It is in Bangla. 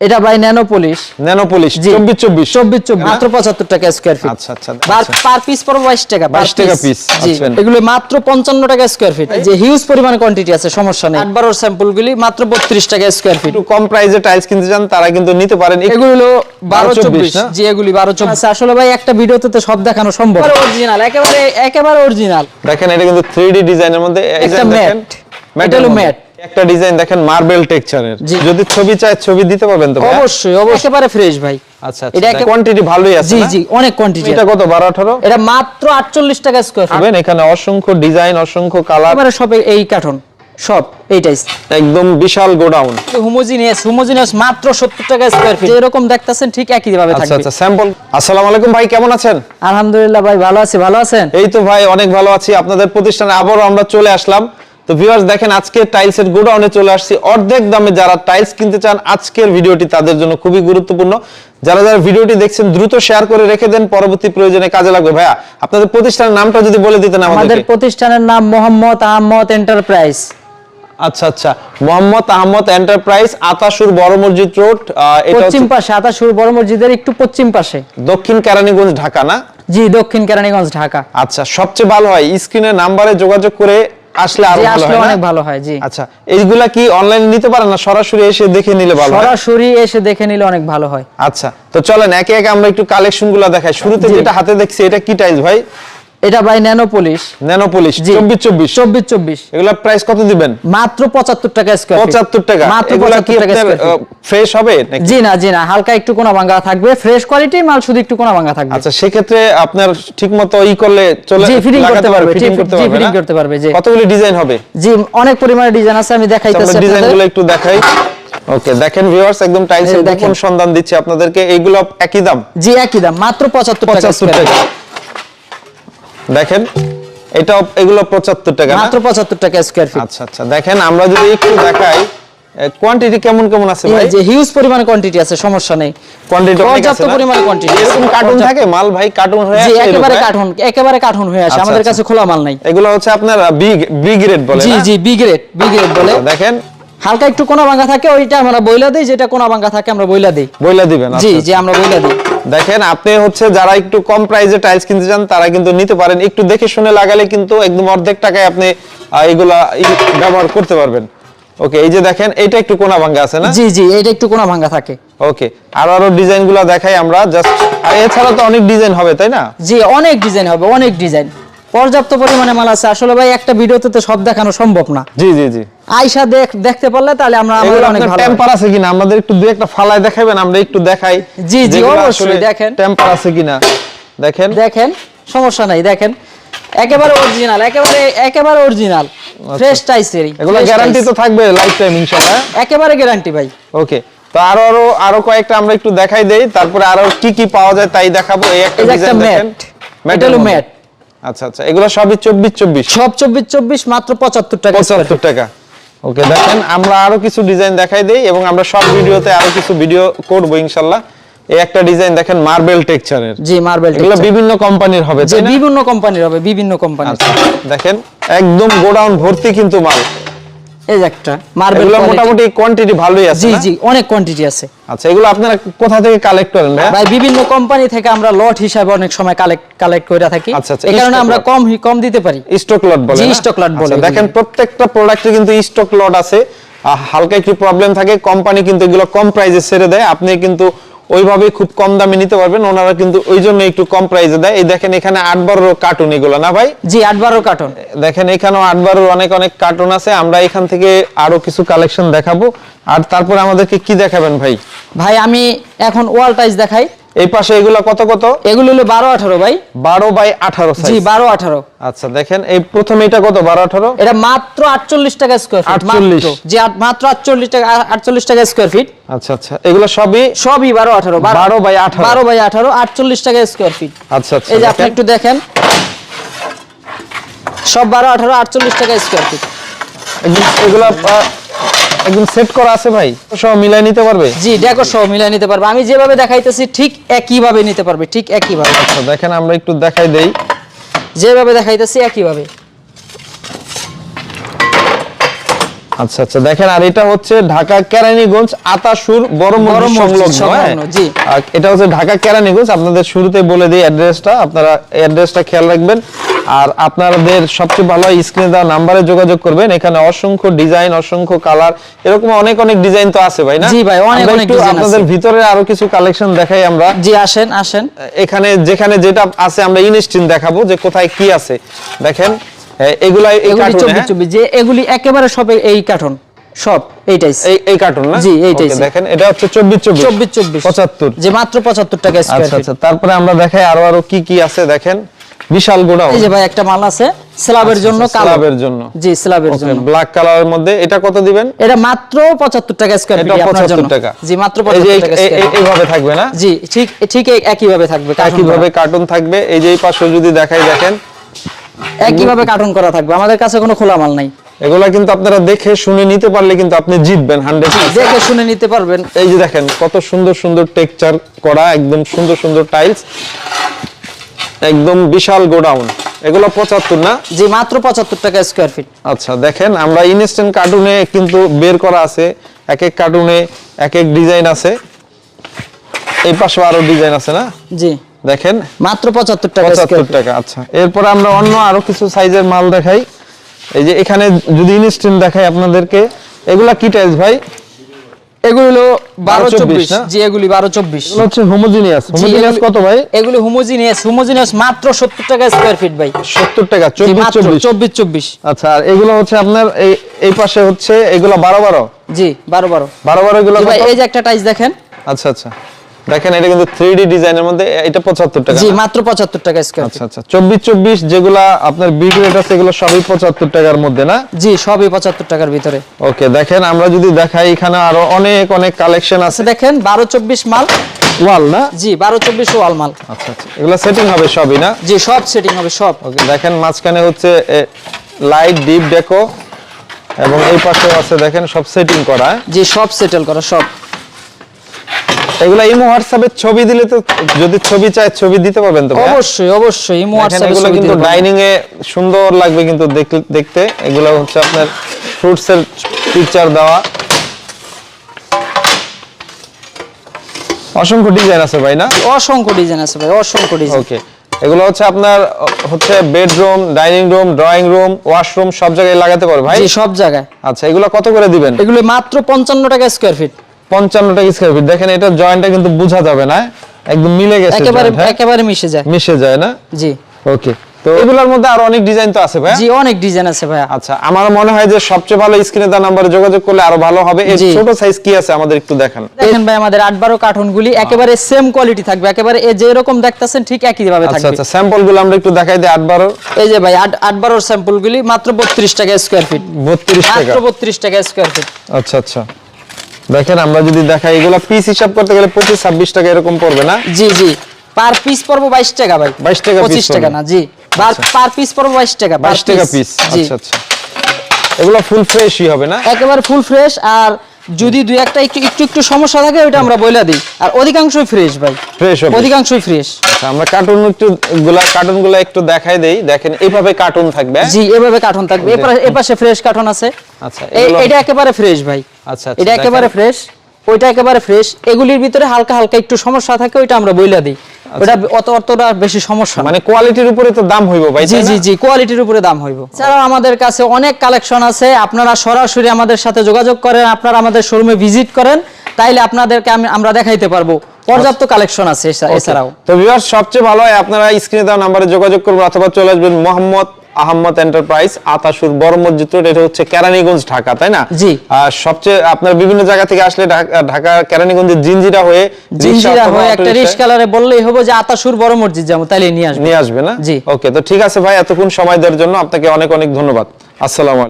এটা ভাই ন্যানো পলিশ। ন্যানো পলিশ জি। চব্বিশ চব্বিশ। চব্বিশ চব্বিশ। মাত্র পঁচাত্তর টাকা স্কোয়ার ফিট আচ্ছা আচ্ছা পার আচ্ছা। পার পিস পড়বে বাইশ টাকা per 22 টাকা জি। আচ্ছা। এগুলো মাত্র পঞ্চান্ন টাকা স্কোয়ার ফিট যে হিউজ পরিমাণ কোয়ান্টিটি আছে সমস্যা নেই। আট বারোর স্যাম্পল গুলি মাত্র বত্রিশ টাকা স্কোয়ার ফিট একটু কম প্রাইসে টাইলস কিনতে চান তারা কিন্তু নিতে পারেন। এগুলো হলো বারো 12, চব্বিশ না? জি এগুলি বারো চব্বিশ। আসলে ভাই একটা ভিডিওতে তো সব দেখানো সম্ভব। অরিজিনাল একেবারে একেবারে অরিজিনাল দেখেন এটা কিন্তু থ্রি ডি ডিজাইনের মধ্যে এই যে দেখেন matte এটা হলো মধ্যে। একটা ডিজাইন দেখেন মার্বেল টেক্সচারের যদি ছবি চায় ছবি দিতে পারবেন তো অবশ্যই অবশ্যই। একেবারে ফ্রেশ ভাই। আচ্ছা এটা এটা একে- কোয়ান্টিটি ভালোই আছে জি জি অনেক কোয়ান্টিটি এটা কত 12 18 এটা মাত্র আটচল্লিশ টাকা স্কোয়ার ফিট পাবেন এখানে অসংখ্য ডিজাইন অসংখ্য কালার একেবারে সব এই কার্টন সব এইটাই। একদম বিশাল গোডাউন। হোমোজিনিয়াস হোমোজিনিয়াস মাত্র সত্তর টাকা স্কোয়ার ফিট যেরকম দেখতাছেন ঠিক একই ভাবে আচ্ছা থাকবে। আচ্ছা আচ্ছা স্যাম্পল আসসালামু আলাইকুম ভাই কেমন আছেন? আলহামদুলিল্লাহ ভাই ভালো আছি ভালো আছেন? এই তো ভাই অনেক ভালো আছি। আপনাদের প্রতিষ্ঠানে আবারও আমরা চলে আসলাম। তো ভিউয়ার্স দেখেন আজকে টাইলসের গোডাউনে চলে আসছি। অর্ধেক দামে যারা টাইলস কিনতে চান আজকের ভিডিওটি তাদের জন্য খুবই গুরুত্বপূর্ণ। যারা যারা ভিডিওটি দেখছেন দ্রুত শেয়ার করে রেখে দেন পরবর্তী প্রয়োজনে কাজে লাগবে। ভাইয়া আপনাদের প্রতিষ্ঠানের নামটা যদি বলে দিতেন আমাদের প্রতিষ্ঠানের নাম মোহাম্মদ আহমদ এন্টারপ্রাইজ। আচ্ছা আচ্ছা। মোহাম্মদ আহমদ এন্টারপ্রাইজ আতাসুর বড় মসজিদ রোড এটা পশ্চিম পাশে আতাশুর বড় মসজিদের একটু পশ্চিম পাশে। দক্ষিণ কেরানীগঞ্জ ঢাকা না? জি দক্ষিণ কেরানীগঞ্জ ঢাকা। আচ্ছা সবচেয়ে ভালো হয় স্ক্রিনের নাম্বারে যোগাযোগ করে আসলে আরও ভালো হয় অনেক ভালো হয় জি। আচ্ছা এইগুলা কি অনলাইনে নিতে পারেন না? সরাসরি এসে দেখে নিলে ভালো হয়? সরাসরি এসে দেখে নিলে অনেক ভালো হয়। আচ্ছা তো চলেন একে একে আমরা একটু কালেকশনগুলা দেখাই। শুরুতে যেটা হাতে দেখছি এটা কি টাইলস ভাই? এটা ভাই ন্যানো পলিশ। ন্যানো পলিশ জি। চব্বিশ চব্বিশ। চব্বিশ চব্বিশ। এগুলা প্রাইস কত দিবেন? মাত্র পঁচাত্তর টাকা স্কোয়ার পঁচাত্তর টাকা। মাত্র এগুলা কি পঁচাত্তর টাকা আপনার ফ্রেশ হবে নাকি? জি না জি না হালকা একটু কোনা ভাঙা থাকবে। ফ্রেশ কোয়ালিটি মাল শুধু একটু কোনা ভাঙা থাকবে। আচ্ছা সেক্ষেত্রে আপনার ঠিক মতো ই করলে চলে জি, লাগাতে করতে পারবে, জি, করতে পারবে fitting না? করতে পারবে, জি। কতগুলি ডিজাইন হবে? জি অনেক পরিমাণে ডিজাইন আছে আমি দেখাইতেছি আমরা ডিজাইন আপনাদের। গুলো একটু দেখাই। ওকে দেখেন ভিউয়ার্স একদম টাইলসের এই দেখেন। সন্ধান দিচ্ছি আপনাদেরকে। এইগুলো একই দাম? জি একই দাম মাত্র পঁচাত্তর টাকা পঁচাত্তর square টাকা। feet। দেখেন এটা এগুলো পঁচাত্তর টাকা মাত্র পঁচাত্তর টাকা স্কোয়ার ফিট আচ্ছা আচ্ছা। দেখেন আমরা যদি একটু দেখাই কোয়ান্টিটি কেমন কেমন আছে ভাই? যে হিউজ পরিমাণে কোয়ান্টিটি আছে সমস্যা নেই। কোয়ান্টিটি অনেক আছে? পরিমাণে আছে। এরকম কার্টুন থাকে? মাল ভাই কার্টুন হয়ে জি আসে একেবারে এরকম, হ্যাঁ? কার্টুন একেবারে কার্টুন হয়ে আসে আচ্ছা, আমাদের আচ্ছা। কাছে খোলা মাল নাই। এগুলো হচ্ছে আপনার বি বি গ্রেড বলে জি জি বি গ্রেড বি গ্রেড বলে। আচ্ছা, দেখেন। হালকা একটু কোনা ভাঙা থাকে ওইটা আমরা বইলা দেই যেটা কোনা ভাঙা থাকে আমরা বইলা দেই। বইলা দিবেন জি আচ্ছা, জি আমরা বইলা দিই। দেখেন আপনি হচ্ছে যারা একটু কম প্রাইসে টাইলস কিনতে চান তারা কিন্তু নিতে পারেন। একটু দেখে শুনে লাগালে কিন্তু একদম অর্ধেক টাকায় আপনি এইগুলা এগুলা ব্যবহার করতে পারবেন। ওকে এই যে দেখেন এটা একটু কোনা ভাঙ্গা আছে না? জি জি এটা একটু কোনা ভাঙ্গা থাকে। ওকে আর আরও ডিজাইনগুলো দেখাই আমরা জাস্ট এছাড়া তো অনেক ডিজাইন হবে তাই না? জি অনেক ডিজাইন হবে অনেক ডিজাইন পর্যাপ্ত পরিমাণে মাল আছে। আসলে ভাই একটা ভিডিওতে তো সব দেখানো সম্ভব না। জি জি জি। আয়সা দেখ দেখতে পারলে তাহলে আমরা আমাদের অনেক ভালো। টেম্পার আছে কিনা? আমাদের একটু দুই একটা ফালায় দেখাবেন আমরা একটু দেখাই। জি, জি, অবশ্যই, দেখেন। টেম্পার আছে কিনা? দেখেন। দেখেন সমস্যা নাই দেখেন। একেবারে অরিজিনাল একেবারে একেবারে অরিজিনাল ফ্রেশ টাইসেরই এগুলো গ্যারান্টি তো থাকবে লাইফ টাইম ইনশাআল্লাহ। একেবারে গ্যারান্টি ভাই। ওকে তো আরও আরও আরও কয়েকটা আমরা একটু দেখাই দেই। তারপরে আরও কি কি পাওয়া যায় তাই দেখাবো। এই একটা ডিজাইন দেখেন। ম্যাট এটা হলো ম্যাট। আচ্ছা আচ্ছা এগুলো সবই চব্বিশ চব্বিশ? সব চব্বিশ চব্বিশ মাত্র পঁচাত্তর টাকা পঁচাত্তর টাকা। ওকে দেখেন আমরা আরও কিছু ডিজাইন দেখাই দেই এবং আমরা সব ভিডিওতে আরও কিছু ভিডিও করব ইনশাল্লাহ। এই একটা ডিজাইন দেখেন মার্বেল টেক্সচারের জি মার্বেল এগুলো বিভিন্ন কোম্পানির হবে যে তাই না? বিভিন্ন কোম্পানির হবে বিভিন্ন কোম্পানি আচ্ছা দেখেন একদম গোডাউন ভর্তি কিন্তু মাল। এই যে একটা মার্বেল মোটামুটি কোয়ান্টিটি ভালোই আছে জি জি অনেক কোয়ান্টিটি আছে। আচ্ছা এগুলো আপনারা কোথা থেকে কালেক্ট করেন ভাই বিভিন্ন কোম্পানি থেকে আমরা লট হিসাবে অনেক সময় কালেক্ট কালেক্ট করে থাকি। আচ্ছা, আচ্ছা, এই কারণে আমরা কম কম দিতে পারি। স্টক লট বলে জি, না? stock lot বলে। আচ্ছা, দেখেন প্রত্যেকটা প্রোডাক্টে কিন্তু স্টক লট আছে। হালকা একটু প্রবলেম থাকে কোম্পানি কিন্তু এগুলো কম প্রাইসে ছেড়ে দেয়। আপনি কিন্তু ওইভাবে খুব কম দামে নিতে পারবেন। ওনারা কিন্তু ওই জন্য একটু কম প্রাইসে দেয়। এই দেখেন এখানে আট বারো কার্টুন এগুলো না ভাই? জি আট বারো কার্টুন দেখেন এখানেও আট বারোর অনেক অনেক কার্টুন আছে। আমরা এখান থেকে আরও কিছু কালেকশন দেখাবো। আর তারপর আমাদেরকে কি দেখাবেন ভাই? ভাই আমি এখন ওয়াল টাইস দেখাই। এই পাশে এগুলো কত কত? এগুলো হলো বারো আঠারো ভাই। বারো বাই আঠারো জি বারো আঠারো। আচ্ছা দেখেন এই প্রথমে এটা কত বারো আঠারো? এটা মাত্র আটচল্লিশ টাকা স্কোয়ার ফিট 48 জি মাত্র আটচল্লিশ টাকা আটচল্লিশ টাকা স্কোয়ার ফিট আচ্ছা আচ্ছা এগুলো সবই? সবই বারো আঠারো 12 by 18 বারো বাই আঠারো আটচল্লিশ টাকা স্কোয়ার ফিট আচ্ছা আচ্ছা এই যে আপনি একটু দেখেন। সব বারো আঠারো আটচল্লিশ টাকা স্কোয়ার ফিট এগুলো একদম সেট করা আছে ভাই। সব মিলাই নিতে পারবে? জি সহ মিলাই নিতে পারবে। আমি যেভাবে দেখাইতেছি ঠিক একইভাবে নিতে পারবে ঠিক একইভাবে। আচ্ছা দেখেন আমরা একটু দেখাই দেই। যেভাবে দেখাইতেছি একইভাবে। আচ্ছা আচ্ছা দেখেন আর এটা হচ্ছে ঢাকা কেরানীগঞ্জ আতাসুর বড় মসজিদ সংলগ্ন হ্যাঁ? জি। এটা হচ্ছে ঢাকা কেরানীগঞ্জ। আপনাদের শুরুতে বলে দিই অ্যাড্রেসটা। আপনারা অ্যাড্রেসটা খেয়াল রাখবেন। আর আপনাদের সবচেয়ে ভালো স্ক্রিনে দেওয়া নাম্বারে যোগাযোগ করবেন। এখানে অসংখ্য ডিজাইন অসংখ্য কালার এরকম অনেক অনেক ডিজাইন তো আছে ভাই না? জি ভাই, অনেক অনেক একটু design আপনাদের ভিতরে আরও কিছু কালেকশন দেখাই আমরা। জি আসেন আসেন। এখানে যেখানে যেটা আছে আমরা ইনস্টিন দেখাবো যে কোথায় কি আছে। দেখেন এ- এগুলা এই কার্টুনে হ্যাঁ? যে এগুলি একেবারে সব এই কার্টুন সব এইটাই। এই এই কার্টুন না? জি, এইটাই। দেখেন এটা হচ্ছে চব্বিশ চব্বিশ। চব্বিশ চব্বিশ। পঁচাত্তর। যে মাত্র পঁচাত্তর টাকা স্কোয়ার আচ্ছা আচ্ছা তারপরে আমরা দেখাই আরও আরও কি কি আছে দেখেন। বিশাল গোডাউন। এই যে ভাই একটা মাল আছে স্ল্যাবের জন্য কালো। স্ল্যাবের জন্য। জি স্ল্যাবের জন্য। ব্ল্যাক কালারের মধ্যে এটা কত দিবেন? এটা মাত্র পঁচাত্তর টাকা স্কোয়ার ফিট আপনার জন্য। 75 টাকা। জি মাত্র এই যে পঁচাত্তর এই- টাকা। এইভাবে থাকবে না? জি ঠিক ঠিক এই- একইভাবে থাকবে একইভাবে করা। কার্টুন থাকবে। এই যে এই পাশে যদি দেখাই দেখেন। একইভাবে কার্টুন করা থাকবে। আমাদের কাছে কোনো খোলা মাল নাই। এগুলা কিন্তু আপনারা দেখে শুনে নিতে পারলে কিন্তু আপনি জিতবেন হান্ড্রেড দেখে শুনে নিতে পারবেন। এই যে দেখেন কত সুন্দর সুন্দর টেক্সচার করা একদম সুন্দর সুন্দর টাইলস একদম বিশাল গোডাউন। এগুলো পঁচাত্তর না? জি মাত্র পঁচাত্তর টাকা স্কোয়ার ফিট আচ্ছা দেখেন আমরা ইনস্ট্যান্ট কার্টুনে কিন্তু বের করা আছে। এক এক কার্টুনে এক এক ডিজাইন আছে। এই পাশে আরও ডিজাইন আছে না? জি। দেখেন মাত্র পঁচাত্তর টাকা পঁচাত্তর স্কোয়ার ফিট টাকা আচ্ছা। এরপরে আমরা অন্য আরও কিছু সাইজের মাল দেখাই। এই যে এখানে যদি ইনস্ট্যান্ট দেখাই আপনাদেরকে এগুলা কি টাইলস ভাই? এগুলো হলো বারো চব্বিশ জি এগুলি বারো চব্বিশ। হচ্ছে হোমোজিনিয়াস হোমোজিনিয়াস কত ভাই? এগুলি হোমোজিনিয়াস হোমোজিনিয়াস মাত্র সত্তর টাকা স্কোয়ার ফিট ভাই। সত্তর টাকা চব্বিশ চব্বিশ। চব্বিশ চব্বিশ। আচ্ছা আর এগুলো হচ্ছে আপনার এই এই পাশে হচ্ছে এগুলো বারো বারো? জি বারো বারো। বারো বারো এগুলো ভাই এই যে একটা টাইস দেখেন। আচ্ছা আচ্ছা। দেখেন এটা কিন্তু থ্রি ডি ডিজাইনের মধ্যে এটা পঁচাত্তর টাকা জি মাত্র পঁচাত্তর টাকা স্কোয়ার আচ্ছা আচ্ছা। চব্বিশ চব্বিশ যেগুলা আপনার বিগ রেট আছে এগুলো সবই পঁচাত্তর টাকার মধ্যে না? জি সবই পঁচাত্তর টাকার ভিতরে। ওকে দেখেন আমরা যদি দেখাই এখানে আরও অনেক অনেক কালেকশন আছে। আচ্ছা দেখেন বারো চব্বিশ মাল। ওয়াল না? জি বারো চব্বিশ ওয়াল মাল। আচ্ছা আচ্ছা। এগুলো সেটিং হবে সবই না? জি সব সেটিং হবে সব। ওকে দেখেন মাঝখানে হচ্ছে লাইট ডিপ ডেকো এবং এই পাশেও আছে দেখেন সব সেটিং করা হ্যাঁ? জি সব সেটেল করা সব। এগুলা ইমো হোয়াটসঅ্যাপে ছবি দিলে তো যদি ছবি চায় ছবি দিতে পারবেন তো? অবশ্যই অবশ্যই ইমো হোয়াটসঅ্যাপে এগুলো কিন্তু ডাইনিং এ সুন্দর লাগবে কিন্তু দেখতে। এগুলো হচ্ছে আপনার ফ্রুটস এর পিকচার দেওয়া। অসংখ্য ডিজাইন আছে ভাই না? অসংখ্য ডিজাইন আছে ভাই অসংখ্য ডিজাইন ওকে এগুলো হচ্ছে আপনার হচ্ছে bedroom dining room drawing room washroom সব জায়গায় লাগাতে পারবে ভাই? সব জায়গায়। আচ্ছা এগুলো কত করে দিবেন? এগুলো মাত্র পঞ্চান্ন টাকা স্কোয়ার ফিট পঞ্চান্ন টাকা স্কোয়ার ফিট দেখেন এটা জয়েন্টটা কিন্তু বোঝা যাবে না। একদম মিলে গেছে একেবারে হ্যাঁ? একেবারে মিশে যায়। মিশে যায় না? জি। ওকে তো এগুলোর মধ্যে আরও অনেক ডিজাইন তো আছে ভাই জি অনেক ডিজাইন আছে ভাইয়া। আচ্ছা আমার মনে হয় যে সবচেয়ে ভালো স্ক্রিনে দেওয়া নাম্বারে যোগাযোগ করলে আরও ভালো হবে। জি। ছোট সাইজ কি আছে আমাদের একটু দেখান। দেখেন ভাই আমাদের আট বারো কার্টুনগুলি একেবারে সেম কোয়ালিটি থাকবে। একেবারে এ যেরকম দেখতেছেন ঠিক একই ভাবে আচ্ছা থাকবে। আচ্ছা স্যাম্পলগুলো আমরা একটু দেখাই দিই আট বারো। এই যে ভাই আট আট বারোর স্যাম্পলগুলি মাত্র বত্রিশ টাকা স্কোয়ার ফিট বত্রিশ টাকা। মাত্র বত্রিশ টাকা স্কোয়ার ফিট আচ্ছা আচ্ছা। দেখেন আমরা যদি দেখাই এগুলো পিস হিসাব করতে গেলে পঁচিশ ছাব্বিশ টাকা এরকম পড়বে না? জি জি। পার পিস পড়ব বাইশ টাকা ভাই। 22 টাকা piece পঁচিশ টাকা না জি। পার পিস পড়ব বাইশ টাকা per বাইশ টাকা piece। পিস আচ্ছা আচ্ছা। এগুলো ফুল ফ্রেশই হবে না? একেবারে ফুল ফ্রেশ আর যদি দুই একটা একটু একটু একটু সমস্যা থাকে ওইটা আমরা বইলা দিই। আর অধিকাংশই ফ্রেশ ভাই। ফ্রেশ হবে। অধিকাংশই ফ্রেশ আচ্ছা, আমরা কার্টুন একটু গুলা কার্টুনগুলা একটু দেখাই দেই। দেখেন এইভাবে কার্টুন থাকবে হ্যাঁ? জি এভাবে কার্টুন থাকবে। এপাশে- ফ্রেশ কার্টুন আছে। আচ্ছা, এটা একেবারে ফ্রেশ ভাই। আচ্ছা, আচ্ছা, এটা একেবারে ফ্রেশ ওইটা একেবারে ফ্রেশ এগুলির ভিতরে হালকা হালকা একটু সমস্যা থাকে ওইটা আমরা বইলা দিই। ওটা অত অতটা বেশি সমস্যা মানে কোয়ালিটির উপরে তো দাম হইব ভাই জি জি জি কোয়ালিটির উপরে দাম হইব। এছাড়াও আমাদের কাছে অনেক কালেকশন আছে আপনারা সরাসরি আমাদের সাথে যোগাযোগ করেন আপনারা আমাদের শোরুমে ভিজিট করেন তাইলে আপনাদেরকে আমি আমরা দেখাইতে পারব। পর্যাপ্ত কালেকশন আছে এছাড়াও। তো সবচেয়ে ভালো হয় আপনারা স্ক্রিনে দেওয়া নাম্বারে যোগাযোগ করবেন অথবা চলে আসবেন মোহাম্মদ আহমদ এন্টারপ্রাইজ আতাসুর বড় মসজিদ রোড এটা হচ্ছে কেরানীগঞ্জ ঢাকা তাই না? জি। আর সবচেয়ে আপনার বিভিন্ন জায়গা থেকে আসলে ঢাকা- কেরানীগঞ্জের জিনজিরা হয়ে জিনজিরা হয়ে একটা রিস কালারে বললেই হবে যে আতাসুর বড় মসজিদ যাব তাইলে নিয়ে আসবে। নিয়ে আসবে না? জি। ওকে তো ঠিক আছে ভাই এতক্ষণ সময় দেওয়ার জন্য আপনাকে অনেক অনেক ধন্যবাদ। আসসালামু